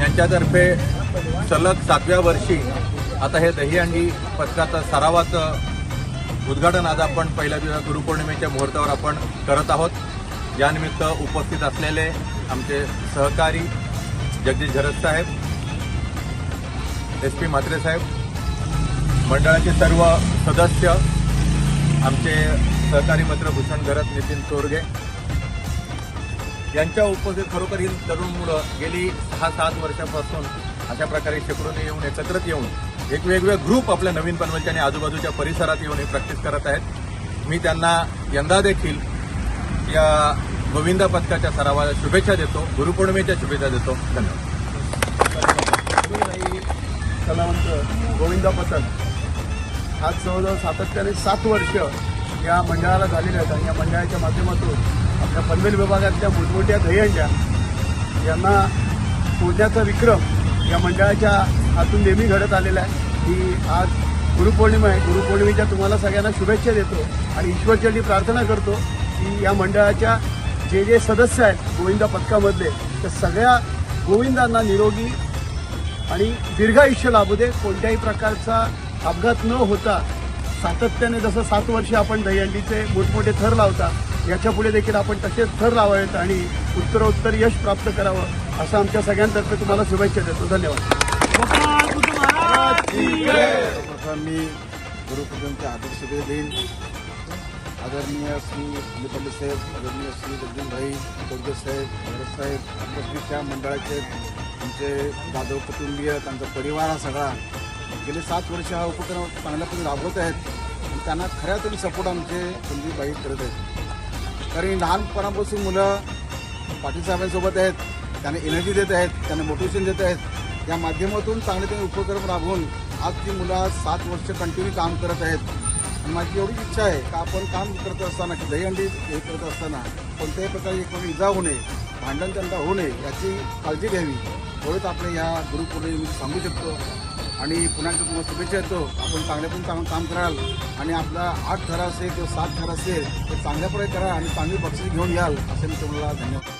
यांच्यातर्फे सलग सातव्या वर्षी आता हे दहीहंडी पथकाचं सरावाचं उद्घाटन आज आपण पहिल्या दिवस गुरुपौर्णिमेच्या मुहूर्तावर आपण करत आहोत. यानिमित्त उपस्थित असलेले आमचे सहकारी जगदीश झरत साहेब एस पी म्हात्रे साहेब मंडळाचे सर्व सदस्य आमचे सहकारी मित्र भूषण घरत नितीन चोरगे यांच्या उपस्थित खरोखर ही तरुण मुलं गेली सहा सात वर्षापासून अशा प्रकारे शेकडोने येऊन एकत्रित येऊन एक वेगवेगळे ग्रुप आपल्या नवीन पनवेलच्या आणि आजूबाजूच्या परिसरात येऊन हे प्रॅक्टिस करत आहेत. मी त्यांना यंदा देखील या गोविंदा पथकाच्या सरावाला शुभेच्छा देतो गुरुपौर्णिमेच्या शुभेच्छा देतो. धन्यवाद. कलावंत गोविंदा पथक. आज जवळजवळ सातत्याने सात वर्ष या मंडळाला झालेले आहेत आणि या मंडळाच्या माध्यमातून आपल्या पनवेल विभागातल्या मोठमोठ्या दहीहंड्या यांना शोधण्याचा विक्रम या मंडळाच्या हातून नेहमी घडत आलेला आहे. की आज गुरुपौर्णिमा आहे. गुरुपौर्णिमेच्या तुम्हाला सगळ्यांना शुभेच्छा देतो आणि ईश्वरचरणी प्रार्थना करतो की या मंडळाच्या जे जे सदस्य आहेत गोविंदा पथकामधले त्या सगळ्या गोविंदांना निरोगी आणि दीर्घायुष्य लाभू दे. कोणत्याही प्रकारचा अपघात न होता सातत्याने जसं सात वर्ष आपण दहीहंडीचे मोठमोठे थर लावता याच्यापुढे देखील आपण तसेच थर लावावेत आणि उत्तरोत्तर यश प्राप्त करावं असं आमच्या सगळ्यांतर्फे तुम्हाला शुभेच्छा देतो. धन्यवाद. मी गुरुपूजनचे आदर्श वेळ देईन. आदरणीय श्री अलिपल्ली साहेब आदरणीय श्री जगदीशभाई चौधरी साहेब भरत साहेब उपस्थित त्या मंडळाचे आमचे जाधव कुटुंबीय त्यांचा परिवार हा सगळा. गेले सात वर्ष हा उपक्रम चांगल्यापणे राबवत आहेत. आणि त्यांना खऱ्या तरी सपोर्ट आमचे संदीपबाई करत आहेत. कारण लहानपणापासून मुलं पाटील साहेबांसोबत आहेत त्यांना एनर्जी देत आहेत त्यांना मोटिवेशन देत आहेत. या माध्यमातून चांगले त्यांनी उपक्रम राबवून आज ती मुलं सात वर्ष कंटिन्यू काम करत आहेत. आणि माझी एवढी इच्छा आहे का आपण काम करत असताना की दहीहंडी हे करत असताना कोणत्याही प्रकारे कोणी इजा होऊ नये भांडण त्यांना होऊ नये याची काळजी घ्यावी. एवढंच आपण या गुरुपौर्णिमेमध्ये सांगू शकतो. आणि पुन्हा एकदा तुम्हाला शुभेच्छा येतो आपण चांगल्यापण चांगलं काम कराल आणि आपला आठ थर असेल किंवा सात थर असेल तर चांगल्या करा आणि चांगली बक्षीस घेऊन याल असे मी तुम्हाला धन्यवाद